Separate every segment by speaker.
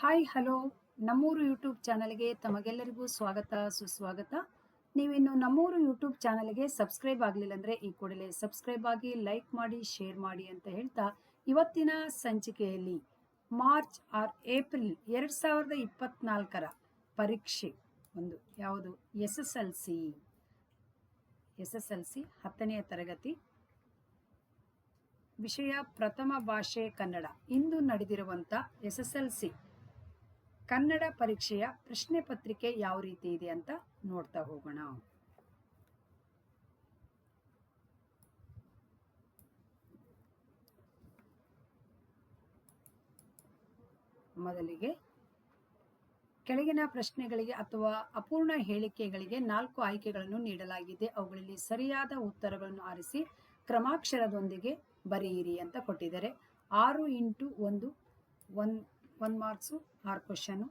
Speaker 1: Hi hello ನಮ್ಮೂರು YouTube ಚಾನಲ್ಗೆ ತಮಗೆಲ್ಲರಿಗೂ ಸ್ವಾಗತ, ಸುಸ್ವಾಗತ. ನೀವಿನ್ನು ನಮ್ಮೂರು ಯೂಟ್ಯೂಬ್ ಚಾನಲ್ಗೆ ಸಬ್ಸ್ಕ್ರೈಬ್ ಆಗಲಿಲ್ಲ ಅಂದರೆ ಈ ಕೂಡಲೇ ಸಬ್ಸ್ಕ್ರೈಬ್ ಆಗಿ ಲೈಕ್ ಮಾಡಿ ಶೇರ್ ಮಾಡಿ ಅಂತ ಹೇಳ್ತಾ ಇವತ್ತಿನ ಸಂಚಿಕೆಯಲ್ಲಿ ಮಾರ್ಚ್ ಆರ್ ಏಪ್ರಿಲ್ ಎರಡು ಸಾವಿರದ ಇಪ್ಪತ್ನಾಲ್ಕರ ಪರೀಕ್ಷೆ ಒಂದು. ಯಾವುದು? S S L C S S L C ಹತ್ತನೆಯ ತರಗತಿ. ವಿಷಯ ಪ್ರಥಮ ಭಾಷೆ ಕನ್ನಡ. ಇಂದು ನಡೆದಿರುವಂಥ S S L C Kannada ಪರೀಕ್ಷೆಯ ಪ್ರಶ್ನೆ ಪತ್ರಿಕೆ ಯಾವ ರೀತಿ ಇದೆ ಅಂತ ನೋಡ್ತಾ ಹೋಗೋಣ. ಮೊದಲಿಗೆ ಕೆಳಗಿನ ಪ್ರಶ್ನೆಗಳಿಗೆ ಅಥವಾ ಅಪೂರ್ಣ ಹೇಳಿಕೆಗಳಿಗೆ ನಾಲ್ಕು ಆಯ್ಕೆಗಳನ್ನು ನೀಡಲಾಗಿದೆ. ಅವುಗಳಲ್ಲಿ ಸರಿಯಾದ ಉತ್ತರಗಳನ್ನು ಆರಿಸಿ ಕ್ರಮಾಕ್ಷರದೊಂದಿಗೆ ಬರೆಯಿರಿ ಅಂತ ಕೊಟ್ಟಿದ್ದಾರೆ. ಆರು ಇಂಟು ಒಂದು, ಒನ್ ಒನ್ ಮಾರ್ಕ್ಸು ಆರು question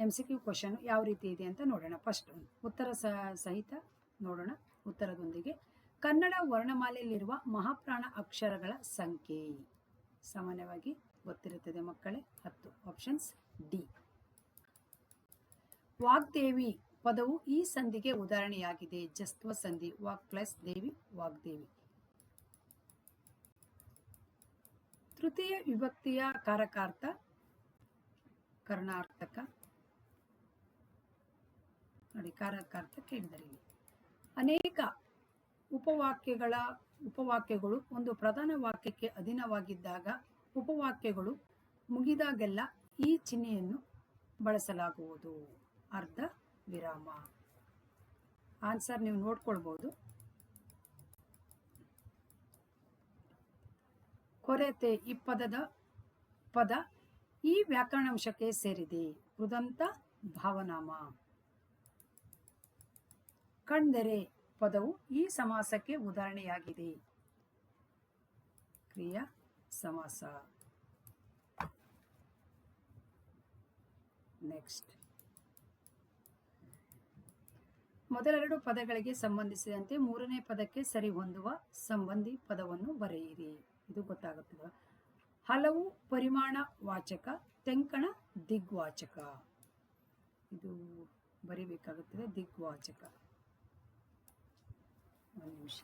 Speaker 1: M C Q question ಯಾವ ರೀತಿ ಇದೆ ಅಂತ ನೋಡೋಣ. ಫಸ್ಟ್ ಉತ್ತರ ಸಹಿತ ನೋಡೋಣ. ಉತ್ತರದೊಂದಿಗೆ, ಕನ್ನಡ ವರ್ಣಮಾಲೆಯಲ್ಲಿರುವ ಮಹಾಪ್ರಾಣ ಅಕ್ಷರಗಳ ಸಂಖ್ಯೆ. ಸಾಮಾನ್ಯವಾಗಿ ಗೊತ್ತಿರುತ್ತದೆ ಮಕ್ಕಳೇ. ಹತ್ತು ಆಪ್ಷನ್ಸ್ ಡಿ ವಾಗ್ದೇವಿ ಪದವು ಈ ಸಂಧಿಗೆ ಉದಾಹರಣೆಯಾಗಿದೆ. ಜಸ್ತ್ವ ಸಂಧಿ ವಾಕ್ ಪ್ಲಸ್ ದೇವಿ ವಾಗ್ದೇವಿ ತೃತೀಯ ವಿಭಕ್ತಿಯ ಕಾರಕಾರ್ಥ ಕರ್ಣಾರ್ಥಕ ನೋಡಿ ಕಾರಕಾರ್ಥ ಕೇಳಿದರೆ ಅನೇಕ ಉಪವಾಕ್ಯಗಳ, ಉಪವಾಕ್ಯಗಳು ಒಂದು ಪ್ರಧಾನ ವಾಕ್ಯಕ್ಕೆ ಅಧೀನವಾಗಿದ್ದಾಗ ಉಪವಾಕ್ಯಗಳು ಮುಗಿದಾಗೆಲ್ಲ ಈ ಚಿಹ್ನೆಯನ್ನು ಬಳಸಲಾಗುವುದು. ಅರ್ಧ ವಿರಾಮ. ಆನ್ಸರ್ ನೀವು ನೋಡ್ಕೊಳ್ಬೋದು. ಕೊರತೆ ಈ ಪದದ ಪದ ಈ ವ್ಯಾಕರಣಾಂಶಕ್ಕೆ ಸೇರಿದೆ. ಕೃದಂತ ಭಾವನಾಮ. ಕಂದರೆ ಪದವು ಈ ಸಮಾಸಕ್ಕೆ ಉದಾಹರಣೆಯಾಗಿದೆ. ಕ್ರಿಯಾ ಸಮಾಸ. ನೆಕ್ಸ್ಟ್. ಮೊದಲೆರಡು ಪದಗಳಿಗೆ ಸಂಬಂಧಿಸಿದಂತೆ ಮೂರನೇ ಪದಕ್ಕೆ ಸರಿ ಹೊಂದುವ ಸಂಬಂಧಿ ಪದವನ್ನು ಬರೆಯಿರಿ. ಇದು ಗೊತ್ತಾಗುತ್ತದೆ. ಹಲವು ಪರಿಮಾಣ ವಾಚಕ ತೆಂಕಣ ದಿಗ್ವಾಚಕ. ಇದು ಬರಿಬೇಕಾಗುತ್ತದೆ, ದಿಗ್ವಾಚಕ. ಒಂದು ನಿಮಿಷ.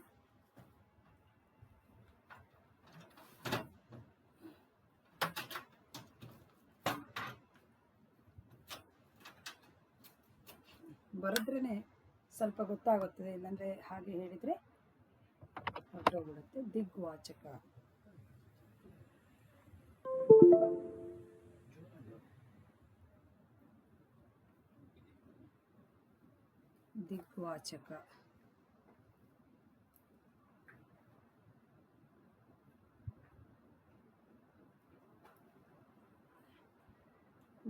Speaker 1: ಬರೆದ್ರೇ ಸ್ವಲ್ಪ ಗೊತ್ತಾಗುತ್ತದೆ, ಇಲ್ಲಾಂದರೆ ಹಾಗೆ ಹೇಳಿದರೆ ಹೊರಟೋಗ್ಬಿಡುತ್ತೆ. ದಿಗ್ವಾಚಕ. ದಿಗ್ವಾಚಕ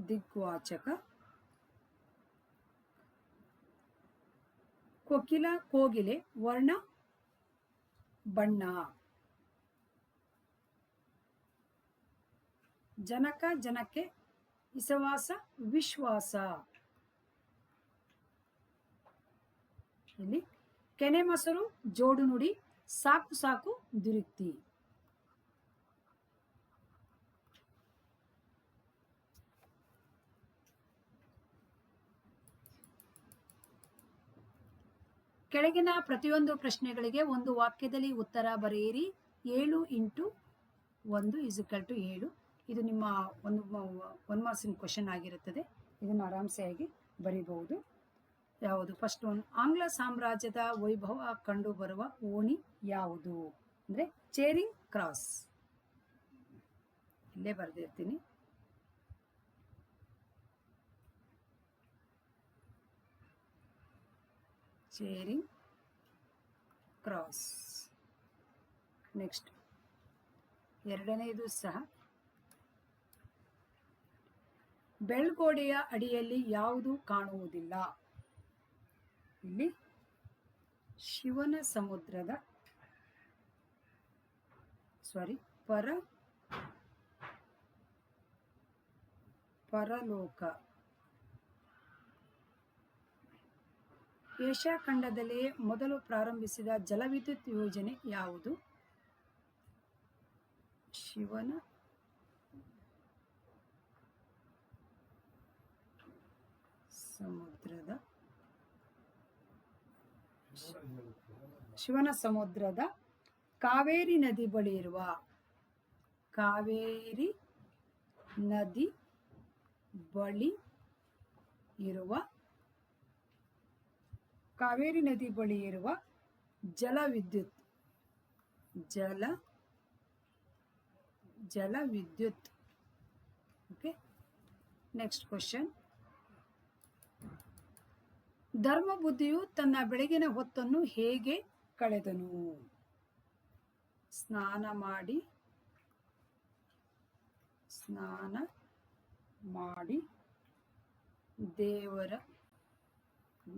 Speaker 1: ದಿಗ್ವಾಚಕ ಕೊಕಿಲ ಕೋಗಿಲೆ ವರ್ಣ ಬಣ್ಣ ಜನಕ ಜನಕ್ಕೆ ವಿಶ್ವಾಸ ವಿಶ್ವಾಸ ಇಲ್ಲಿ ಕೆನೆ ಮೊಸರು, ಜೋಡು ನುಡಿ, ಸಾಕು ಸಾಕು ದುರುಕ್ತಿ. ಕೆಳಗಿನ ಪ್ರತಿಯೊಂದು ಪ್ರಶ್ನೆಗಳಿಗೆ ಒಂದು ವಾಕ್ಯದಲ್ಲಿ ಉತ್ತರ ಬರೆಯಿರಿ. ಏಳು ಇಂಟು ಒಂದು ಇಸಿಕಲ್ ಟು ಏಳು. ಇದು ನಿಮ್ಮ ಒಂದು ಒನ್ ಮಾರ್ಕ್ಸಿನ ಕ್ವಶನ್ ಆಗಿರುತ್ತದೆ. ಇದನ್ನು ಆರಾಮ್ಸೆಯಾಗಿ ಬರೀಬಹುದು. ಯಾವುದು? ಫಸ್ಟ್ ಒನ್ ಆಂಗ್ಲ ಸಾಮ್ರಾಜ್ಯದ ವೈಭವ ಕಂಡು ಬರುವ ಓಣಿ ಯಾವುದು? ಅಂದರೆ ಚೇರಿಂಗ್ ಕ್ರಾಸ್ ಇಲ್ಲೇ ಬರೆದಿರ್ತೀನಿ. ಚೇರಿಂಗ್ ಕ್ರಾಸ್ ನೆಕ್ಸ್ಟ್ ಎರಡನೇದು ಸಹ. ಬೆಳ್ಗೋಡೆಯ ಅಡಿಯಲ್ಲಿ ಯಾವುದು ಕಾಣುವುದಿಲ್ಲ? ಇಲ್ಲಿ ಶಿವನ ಸಮುದ್ರದ ಸಾರಿ ಪರ, ಪರಲೋಕ. ಏಷ್ಯಾ ಖಂಡದಲ್ಲಿಯೇ ಮೊದಲು ಪ್ರಾರಂಭಿಸಿದ ಜಲವಿದ್ಯುತ್ ಯೋಜನೆ ಯಾವುದು? ಶಿವನ ಸಮುದ್ರದ ಶಿವನ ಸಮುದ್ರದ ಕಾವೇರಿ ನದಿ ಬಳಿ ಇರುವ ಕಾವೇರಿ ನದಿ ಬಳಿ ಇರುವ ಕಾವೇರಿ ನದಿ ಬಳಿ ಇರುವ ಜಲ ವಿದ್ಯುತ್, ಜಲ ಜಲವಿದ್ಯುತ್ ಓಕೆ ನೆಕ್ಸ್ಟ್ ಕ್ವಶನ್ ಧರ್ಮ ಬುದ್ಧಿಯು ತನ್ನ ಬೆಳಗಿನ ಹೊತ್ತನ್ನು ಹೇಗೆ ಕಳೆದನು. ಸ್ನಾನ ಮಾಡಿ ಸ್ನಾನ ಮಾಡಿ ದೇವರ,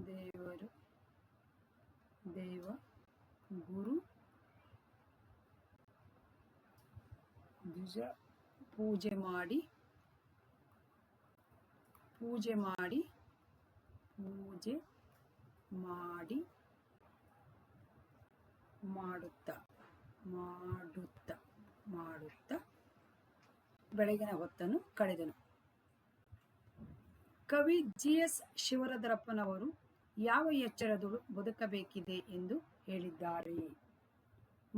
Speaker 1: ದೇವರು, ದೇವ, ಗುರು, ದ್ವಿಜ ಪೂಜೆ ಮಾಡಿ ಪೂಜೆ ಮಾಡಿ ಪೂಜೆ ಮಾಡಿ ಮಾಡುತ್ತಾ ಮಾಡುತ್ತಾ ಮಾಡುತ್ತಾ. ಬೆಳಗಿನ ಹೊತ್ತನ್ನು ಕಳೆದನು. ಕವಿ ಜಿ ಎಸ್ ಶಿವರದರಪ್ಪನವರು ಯಾವ ಎಚ್ಚರದಳು ಬದುಕಬೇಕಿದೆ ಎಂದು ಹೇಳಿದ್ದಾರೆ.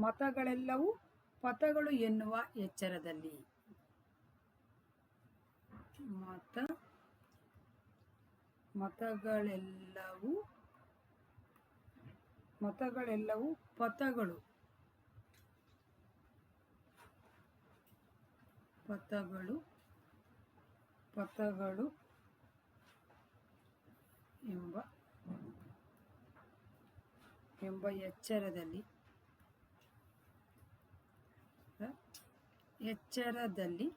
Speaker 1: ಮತಗಳೆಲ್ಲವೂ ಪಥಗಳು ಎನ್ನುವ ಎಚ್ಚರದಲ್ಲಿ. ಮತ, ಮತಗಳೆಲ್ಲವೂ ಮತಗಳೆಲ್ಲವೂ ಪಥಗಳು. ಪಥಗಳು ಪಥಗಳು ಎಂಬ ಎಂಬ ಎಚ್ಚರದಲ್ಲಿ ಎಚ್ಚರದಲ್ಲಿ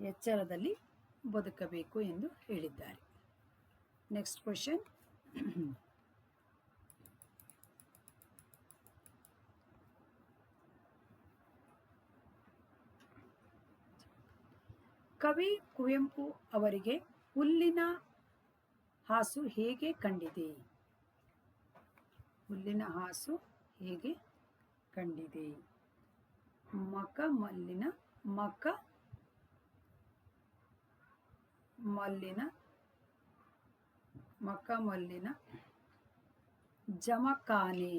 Speaker 1: ಎಚ್ಚರದಲ್ಲಿ ಬದುಕಬೇಕು ಎಂದು ಹೇಳಿದ್ದಾರೆ. ನೆಕ್ಸ್ಟ್ ಕ್ವಶನ್ ಕವಿ ಕುವೆಂಪು ಅವರಿಗೆ ಹುಲ್ಲಿನ ಹಾಸು ಹೇಗೆ ಕಂಡಿದೆ? ಹುಲ್ಲಿನ ಹಾಸು ಹೇಗೆ ಕಂಡಿದೆ? ಮಕ ಮಲ್ಲಿನ ಮಕ ಮಲ್ಲಿನ ಮಕ ಮಲ್ಲಿನ ಜಮಖಾನೆ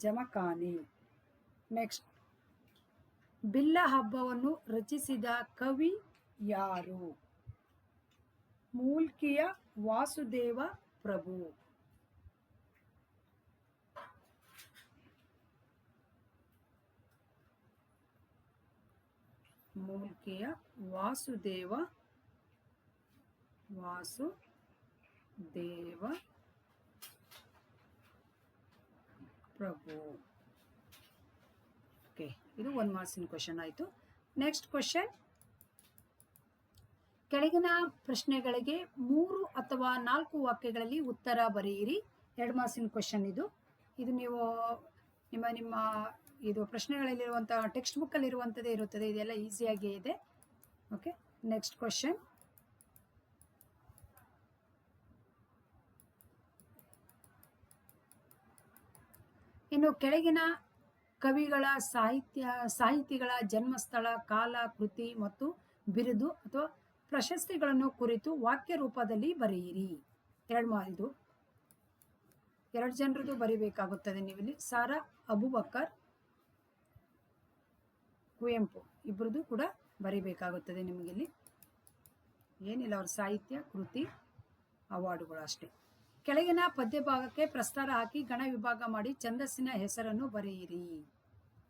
Speaker 1: ಜಮಖಾನೆ ನೆಕ್ಸ್ಟ್ ಬಿಲ್ಲ ಹಬ್ಬವನ್ನು ರಚಿಸಿದ ಕವಿ ಯಾರು? ಮೂಲ್ಕಿಯ ವಾಸುದೇವ ಪ್ರಭು. ಮೂಲ್ಕಿಯ ವಾಸುದೇವ ವಾಸು ದೇವ ಪ್ರಭು. ಓಕೆ, ಇದು ಒನ್ ಮಾರ್ಕ್ಸಿನ ಕ್ವಶನ್ ಆಯಿತು. ನೆಕ್ಸ್ಟ್ ಕ್ವಶನ್ ಕೆಳಗಿನ ಪ್ರಶ್ನೆಗಳಿಗೆ ಮೂರು ಅಥವಾ ನಾಲ್ಕು ವಾಕ್ಯಗಳಲ್ಲಿ ಉತ್ತರ ಬರೆಯಿರಿ. ಎರಡು ಮಾರ್ಕ್ಸಿನ ಕ್ವಶನ್ ಇದು. ಇದು ನೀವು, ನಿಮ್ಮ ನಿಮ್ಮ ಇದು ಪ್ರಶ್ನೆಗಳಲ್ಲಿರುವಂಥ ಟೆಕ್ಸ್ಟ್ ಬುಕ್ಕಲ್ಲಿರುವಂಥದ್ದೇ ಇರುತ್ತದೆ. ಇದೆಲ್ಲ ಈಸಿಯಾಗೇ ಇದೆ. ಓಕೆ ನೆಕ್ಸ್ಟ್ ಕ್ವಶನ್ ಇನ್ನು ಕೆಳಗಿನ ಕವಿಗಳ ಸಾಹಿತ್ಯ, ಸಾಹಿತಿಗಳ ಜನ್ಮಸ್ಥಳ, ಕಾಲ, ಕೃತಿ ಮತ್ತು ಬಿರುದು ಅಥವಾ ಪ್ರಶಸ್ತಿಗಳನ್ನು ಕುರಿತು ವಾಕ್ಯ ರೂಪದಲ್ಲಿ ಬರೆಯಿರಿ. ಎರಡು ಇದು ಎರಡು ಜನರದು ಬರಿಬೇಕಾಗುತ್ತದೆ. ನೀವಿಲ್ಲಿ ಸಾರಾ ಅಬುಬಕರ್ ಕುವೆಂಪು ಇಬ್ಬರದು ಕೂಡ ಬರಿಬೇಕಾಗುತ್ತದೆ ನಿಮಗಿಲ್ಲಿ. ಏನಿಲ್ಲ, ಅವ್ರ ಸಾಹಿತ್ಯ, ಕೃತಿ ಅವಾರ್ಡುಗಳು ಅಷ್ಟೇ ಕೆಳಗಿನ ಪದ್ಯ ಭಾಗಕ್ಕೆ ಪ್ರಸ್ತಾರ ಹಾಕಿ ಗಣ ವಿಭಾಗ ಮಾಡಿ ಛಂದಸ್ಸಿನ ಹೆಸರನ್ನು ಬರೆಯಿರಿ.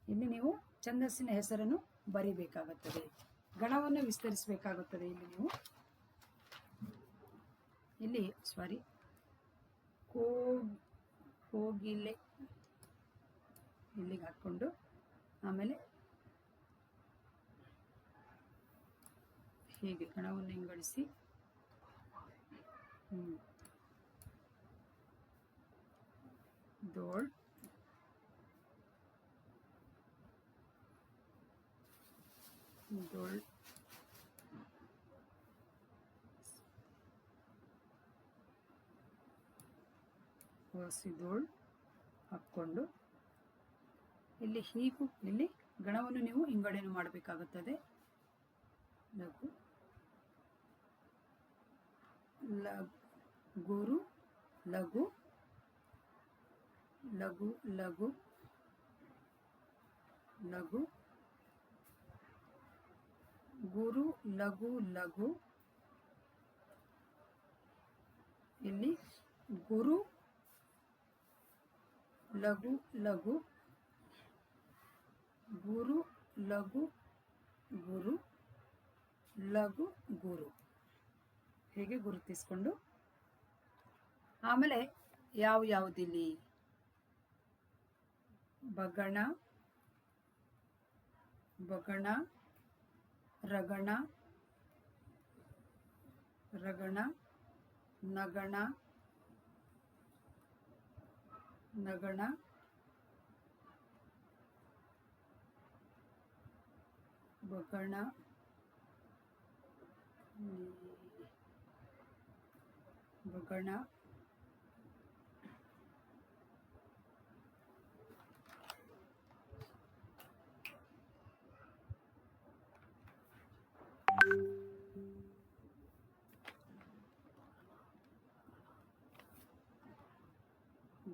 Speaker 1: ಇಲ್ಲಿ ನೀವು ಛಂದಸ್ಸಿನ ಹೆಸರನ್ನು ಬರೀಬೇಕಾಗುತ್ತದೆ. ಗಣವನ್ನು ವಿಸ್ತರಿಸಬೇಕಾಗುತ್ತದೆ ಇಲ್ಲಿ ನೀವು. ಇಲ್ಲಿ ಸಾರಿ ಕೋ, ಕೋಗಿಲೆ. ಇಲ್ಲಿಗೆ ಹಾಕ್ಕೊಂಡು, ಆಮೇಲೆ ಹೀಗೆ ಗಣವನ್ನು ಹಿಂಗಡಿಸಿ. ಹ್ಮ್ ದೋಳ್ ದೋಳ್ ಹೊಸಿದೋಳ್ ಹಾಕ್ಕೊಂಡು. ಇಲ್ಲಿ ಹೀಗೂ, ಇಲ್ಲಿ ಗಣವನ್ನು ನೀವು ಹಿಂಗಡೆನು ಮಾಡಬೇಕಾಗುತ್ತದೆ. ಲಘು. ಗುರು. ಲಘು. ಲಘು ಲಘು ಲಘು, ಗುರು, ಲಘು ಲಘು. ಇಲ್ಲಿ ಗುರು, ಲಘು ಲಘು, ಗುರು ಲಘು ಗುರು ಲಘು, ಗುರು. ಹೇಗೆ ಗುರುತಿಸ್ಕೊಂಡು? ಆಮೇಲೆ ಯಾವ ಯಾವುದಿಲ್ಲಿ ಬಗಣ ಬಗಣ ರಗಣ ರಗಣ ನಗಣ ನಗಣ ಬಗಣ ಬಗಣ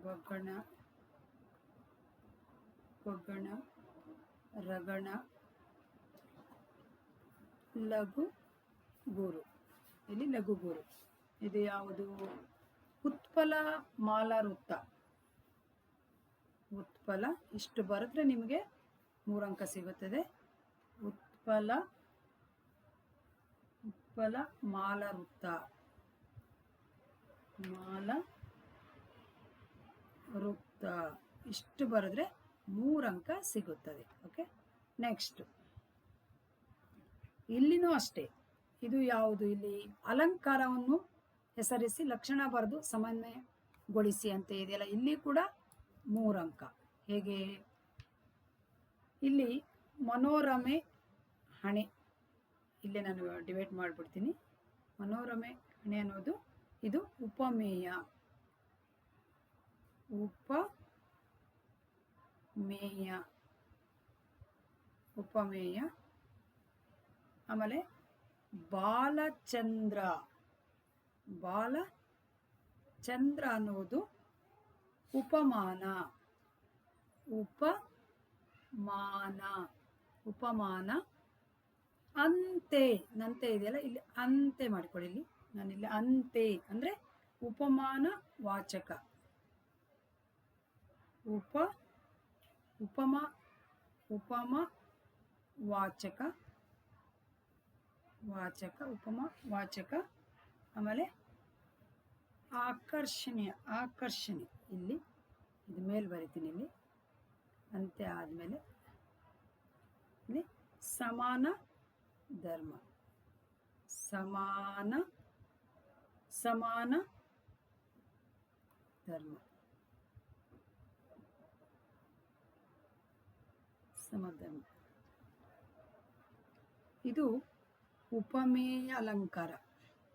Speaker 1: ಬಗಣ ಬಗಣ ರಗಣ, ಲಘು ಗುರು. ಇಲ್ಲಿ ಲಘು ಗುರು. ಇದು ಯಾವುದು? ಉತ್ಪಲ ಮಾಲವೃತ್ತ ಉತ್ಪಲ ಇಷ್ಟು ಬರೆದ್ರೆ ನಿಮಗೆ ಮೂರಂಕ ಸಿಗುತ್ತದೆ. ಉತ್ಪಲ ಉತ್ಪಲ ಮಾಲವೃತ್ತ ಮಾಲ ವೃತ್ತ ಇಷ್ಟು ಬರೆದ್ರೆ ಮೂರು ಅಂಕ ಸಿಗುತ್ತದೆ ಓಕೆ ನೆಕ್ಸ್ಟ್ ಇಲ್ಲಿನೂ ಅಷ್ಟೇ. ಇದು ಯಾವುದು? ಇಲ್ಲಿ ಅಲಂಕಾರವನ್ನು ಹೆಸರಿಸಿ ಲಕ್ಷಣ ಬರೆದು ಸಮನ್ವಯಗೊಳಿಸಿ ಅಂತ ಇದೆಯಲ್ಲ, ಇಲ್ಲಿ ಕೂಡ ಮೂರು ಅಂಕ. ಹೇಗೆ? ಇಲ್ಲಿ ಮನೋರಮೆ ಹಣೆ. ಇಲ್ಲೇ ನಾನು ಡಿವೈಡ್ ಮಾಡಿಬಿಡ್ತೀನಿ. ಮನೋರಮೆ ಹಣೆ ಅನ್ನೋದು, ಇದು ಉಪಮೇಯ. ಉಪಮೇಯ ಉಪಮೇಯ ಆಮೇಲೆ ಬಾಲಚಂದ್ರ. ಬಾಲ ಚಂದ್ರ ಅನ್ನುವುದು ಉಪಮಾನ. ಉಪಮಾನ. ಉಪಮಾನ. ಅಂತೆ. ನಂತೆ ಇದೆಯಲ್ಲ? ಇಲ್ಲಿ ಅಂತೆ ಮಾಡಿಕೊಡಿ ಇಲ್ಲಿ. ನಾನಿಲ್ಲಿ ಅಂತೆ. ಅಂದರೆ ಉಪಮಾನ ವಾಚಕ. ಉಪ, ಉಪಮ ಉಪಮ, ವಾಚಕ ವಾಚಕ, ಉಪಮ, ವಾಚಕ, ಆಮೇಲೆ ಆಕರ್ಷಣೀಯ, ಆಕರ್ಷಣೆ. ಇಲ್ಲಿ, ಇದು ಮೇಲೆ ಬರಿತೀನಿ ಇಲ್ಲಿ. ಅಂತೆ ಆದಮೇಲೆ ಇಲ್ಲಿ ಸಮಾನ ಧರ್ಮ. ಸಮಾನ ಸಮಾನ ಧರ್ಮ. ಸಮಧರ್ಮ ಇದು ಉಪಮೇಯ ಅಲಂಕಾರ.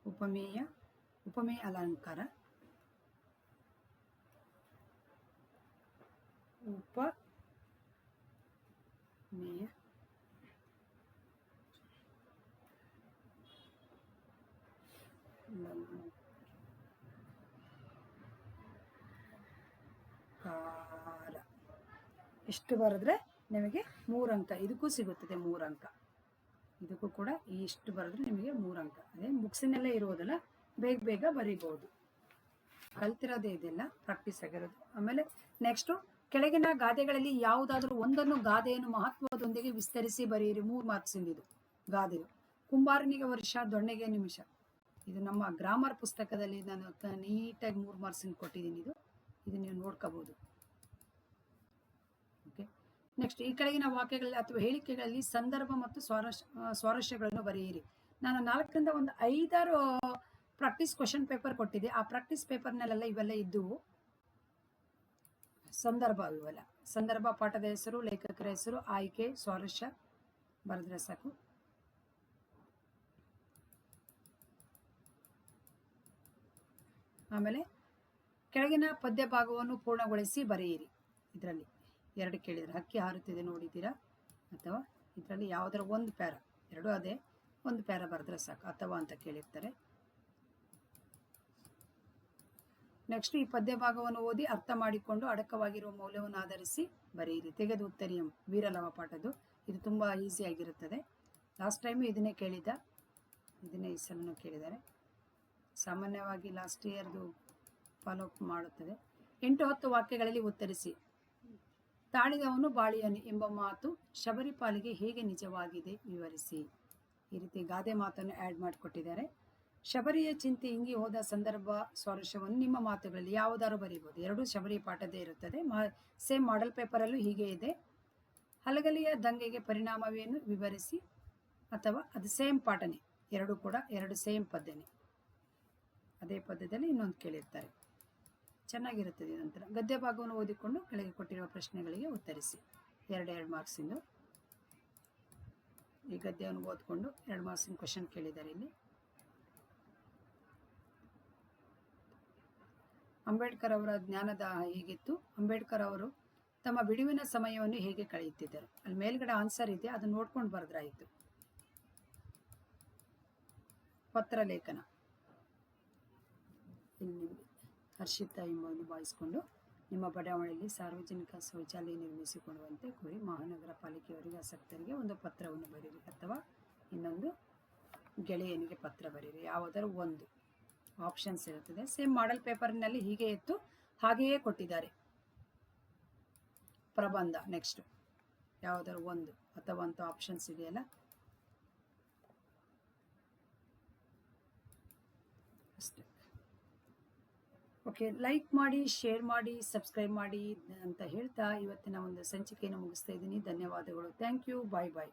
Speaker 1: ಉಪಮೇಯ ಉಪಮೇಯ ಅಲಂಕಾರ. ಉಪಮೇಯ. ಕಾರ ಎಷ್ಟು ಬರೆದ್ರೆ ನಿಮಗೆ ಮೂರು ಅಂಕ ಇದಕ್ಕೂ ಸಿಗುತ್ತದೆ ಮೂರು ಅಂಕ ಇದಕ್ಕೂ ಕೂಡ ಇಷ್ಟು ಬರೆದ್ರೆ ನಿಮಗೆ ಮೂರು ಅಂಕ ಅದೇ ಬುಕ್ಸಿನಲ್ಲೇ ಇರೋದಲ್ಲ ಬೇಗ ಬೇಗ ಬರಿಬೋದು ಕಲ್ತಿರೋದೇ ಇದೆಲ್ಲ ಪ್ರಾಕ್ಟೀಸ್ ಆಗಿರೋದು. ಆಮೇಲೆ ನೆಕ್ಸ್ಟು ಕೆಳಗಿನ ಗಾದೆಗಳಲ್ಲಿ ಯಾವುದಾದ್ರೂ ಒಂದನ್ನು ಗಾದೆಯನ್ನು ಮಹತ್ವದೊಂದಿಗೆ ವಿಸ್ತರಿಸಿ ಬರೆಯಿರಿ. ಮೂರು ಮಾರ್ಕ್ಸ್ ಇದು ಗಾದೆಯು ಕುಂಬಾರನಿಗೆ ವರ್ಷ, ದೊಣ್ಣೆಗೆ ನಿಮಿಷ. ಇದು ನಮ್ಮ ಗ್ರಾಮರ್ ಪುಸ್ತಕದಲ್ಲಿ ನಾನು ನೀಟಾಗಿ ಮೂರು ಮಾರ್ಕ್ಸ್ ಕೊಟ್ಟಿದ್ದೀನಿ ಇದು. ಇದು ನೀವು ನೋಡ್ಕೋಬಹುದು. ನೆಕ್ಸ್ಟ್ ಈ ಕೆಳಗಿನ ವಾಕ್ಯಗಳಲ್ಲಿ ಅಥವಾ ಹೇಳಿಕೆಗಳಲ್ಲಿ ಸಂದರ್ಭ ಮತ್ತು ಸ್ವಾರಸ್ಯ ಆ, ಸ್ವಾರಸ್ಯಗಳನ್ನು ಬರೆಯಿರಿ. ನಾನು ನಾಲ್ಕರಿಂದ ಒಂದು ಐದಾರು ಪ್ರಾಕ್ಟೀಸ್ ಕ್ವಶನ್ ಪೇಪರ್ ಕೊಟ್ಟಿದ್ದೆ. ಆ ಪ್ರಾಕ್ಟೀಸ್ ಪೇಪರ್ನಲ್ಲೆಲ್ಲ ಇವೆಲ್ಲ ಇದ್ದವು ಸಂದರ್ಭ ಇವೆಲ್ಲ ಸಂದರ್ಭ ಪಾಠದ ಹೆಸರು ಲೇಖಕರ ಹೆಸರು ಆಯ್ಕೆ ಸ್ವಾರಸ್ಯ ಬರೆದ್ರೆ ಸಾಕು. ಆಮೇಲೆ ಕೆಳಗಿನ ಪದ್ಯ ಭಾಗವನ್ನು ಪೂರ್ಣಗೊಳಿಸಿ ಬರೆಯಿರಿ. ಇದರಲ್ಲಿ ಎರಡು ಕೇಳಿದ್ರೆ. ಹಕ್ಕಿ ಹಾರುತ್ತಿದೆ ನೋಡಿದ್ದೀರಾ? ಅಥವಾ ಇದರಲ್ಲಿ ಯಾವುದರ ಒಂದು ಪ್ಯಾರ, ಎರಡೂ ಅದೇ, ಒಂದು ಪ್ಯಾರ ಬರೆದ್ರೆ ಸಾಕು, ಅಥವಾ ಅಂತ ಕೇಳಿರ್ತಾರೆ. ನೆಕ್ಸ್ಟ್ ಈ ಪದ್ಯ ಭಾಗವನ್ನು ಓದಿ ಅರ್ಥ ಮಾಡಿಕೊಂಡು ಅಡಕವಾಗಿರುವ ಮೌಲ್ಯವನ್ನು ಆಧರಿಸಿ ಬರೆಯಿರಿ. ತೆಗೆದು ಉತ್ತರಿಯಂ ವೀರಲವ ಪಾಠದ್ದು. ಇದು ತುಂಬ ಈಸಿ ಆಗಿರುತ್ತದೆ. ಲಾಸ್ಟ್ ಟೈಮು ಇದನ್ನೇ ಕೇಳಿದ್ದ? ಇದನ್ನೇ ಈ ಸಲನೂ ಕೇಳಿದ್ದಾರೆ. ಸಾಮಾನ್ಯವಾಗಿ ಲಾಸ್ಟ್ ಇಯರ್ದು ಫಾಲೋಅಪ್ ಮಾಡುತ್ತದೆ. ಎಂಟು ಹತ್ತು ವಾಕ್ಯಗಳಲ್ಲಿ ಉತ್ತರಿಸಿ. ತಾಳಿದವನು ಬಾಳಿಯನು ಎಂಬ ಮಾತು ಶಬರಿಪಾಲಿಗೆ ಹೇಗೆ ನಿಜವಾಗಿದೆ ವಿವರಿಸಿ. ಈ ರೀತಿ ಗಾದೆ ಮಾತನ್ನು ಆ್ಯಡ್ ಮಾಡಿಕೊಟ್ಟಿದ್ದಾರೆ. ಶಬರಿಯ ಚಿಂತೆ ಇಂಗಿ ಹೋದ ಸಂದರ್ಭ ಸ್ವಾರಸ್ಯವನ್ನು ನಿಮ್ಮ ಮಾತುಗಳಲ್ಲಿ ಯಾವುದಾದ್ರು ಬರೀಬೋದು ಎರಡೂ ಶಬರಿ ಪಾಠದೇ ಇರುತ್ತದೆ. ಮಾ ಸೇಮ್ ಮಾಡೆಲ್ ಪೇಪರಲ್ಲೂ ಹೀಗೆ ಇದೆ. ಹಲಗಲಿಯ ದಂಗೆಗೆ ಪರಿಣಾಮವೇನು ವಿವರಿಸಿ? ಅಥವಾ ಅದು ಸೇಮ್ ಪಾಠನೇ? ಎರಡು ಕೂಡ ಎರಡು ಸೇಮ್ ಪದ್ಯನೇ? ಅದೇ ಪದ್ಯದಲ್ಲಿ ಇನ್ನೊಂದು ಕೇಳಿರ್ತಾರೆ. ಚೆನ್ನಾಗಿರುತ್ತದೆ ನಂತರ ಗದ್ಯ ಭಾಗವನ್ನು ಓದಿಕೊಂಡು ಕೆಳಗೆ ಕೊಟ್ಟಿರುವ ಪ್ರಶ್ನೆಗಳಿಗೆ ಉತ್ತರಿಸಿ. ಎರಡು ಎರಡು ಮಾರ್ಕ್ಸಿಂದು ಈ ಗದ್ಯವನ್ನು ಓದಿಕೊಂಡು ಎರಡು ಮಾರ್ಕ್ಸಿನ ಕ್ವಶನ್ ಕೇಳಿದ್ದಾರೆ ಇಲ್ಲಿ. ಅಂಬೇಡ್ಕರ್ ಅವರ ಜ್ಞಾನದ ಹೇಗಿತ್ತು. ಅಂಬೇಡ್ಕರ್ ಅವರು ತಮ್ಮ ಬಿಡುವಿನ ಸಮಯವನ್ನು ಹೇಗೆ ಕಳೆಯುತ್ತಿದ್ದರು? ಅಲ್ಲಿ ಮೇಲ್ಗಡೆ ಆನ್ಸರ್ ಇದೆ ಅದನ್ನು ನೋಡ್ಕೊಂಡು ಬರೆದ್ರಾಯಿತು. ಪತ್ರ ಲೇಖನ ಇಲ್ಲಿ ಹರ್ಷಿತಾ ಎಂಬುದನ್ನು ಭಾವಿಸಿಕೊಂಡು, ನಿಮ್ಮ ಬಡಾವಣೆಯಲ್ಲಿ ಸಾರ್ವಜನಿಕ ಶೌಚಾಲಯ ನಿರ್ಮಿಸಿಕೊಡುವಂತೆ ಕೋರಿ ಮಹಾನಗರ ಪಾಲಿಕೆಯವರಿಗೆ ಆಸಕ್ತರಿಗೆ ಒಂದು ಪತ್ರವನ್ನು ಬರೀರಿ ಅಥವಾ ಇನ್ನೊಂದು ಗೆಳೆಯನಿಗೆ ಪತ್ರ ಬರೀರಿ ಯಾವುದಾದ್ರು ಒಂದು ಆಪ್ಷನ್ಸ್ ಇರುತ್ತದೆ. ಸೇಮ್ ಮಾಡೆಲ್ ಪೇಪರ್ನಲ್ಲಿ ಹೀಗೆ ಇತ್ತು ಹಾಗೆಯೇ ಕೊಟ್ಟಿದ್ದಾರೆ. ಪ್ರಬಂಧ ನೆಕ್ಸ್ಟ್ ಯಾವುದಾದ್ರು ಒಂದು ಅಥವಾ ಅಂತ ಆಪ್ಷನ್ಸ್ ಇದೆಯಲ್ಲ ಅಷ್ಟೇ ಓಕೆ, ಲೈಕ್ ಮಾಡಿ, ಶೇರ್ ಮಾಡಿ, ಸಬ್ಸ್ಕ್ರೈಬ್ ಮಾಡಿ ಅಂತ ಹೇಳ್ತಾ ಇವತ್ತಿನ ಒಂದು ಸಂಚಿಕೆಯನ್ನು ಮುಗಿಸ್ತಾ ಇದ್ದೀನಿ. ಧನ್ಯವಾದಗಳು. Thank you. Bye bye.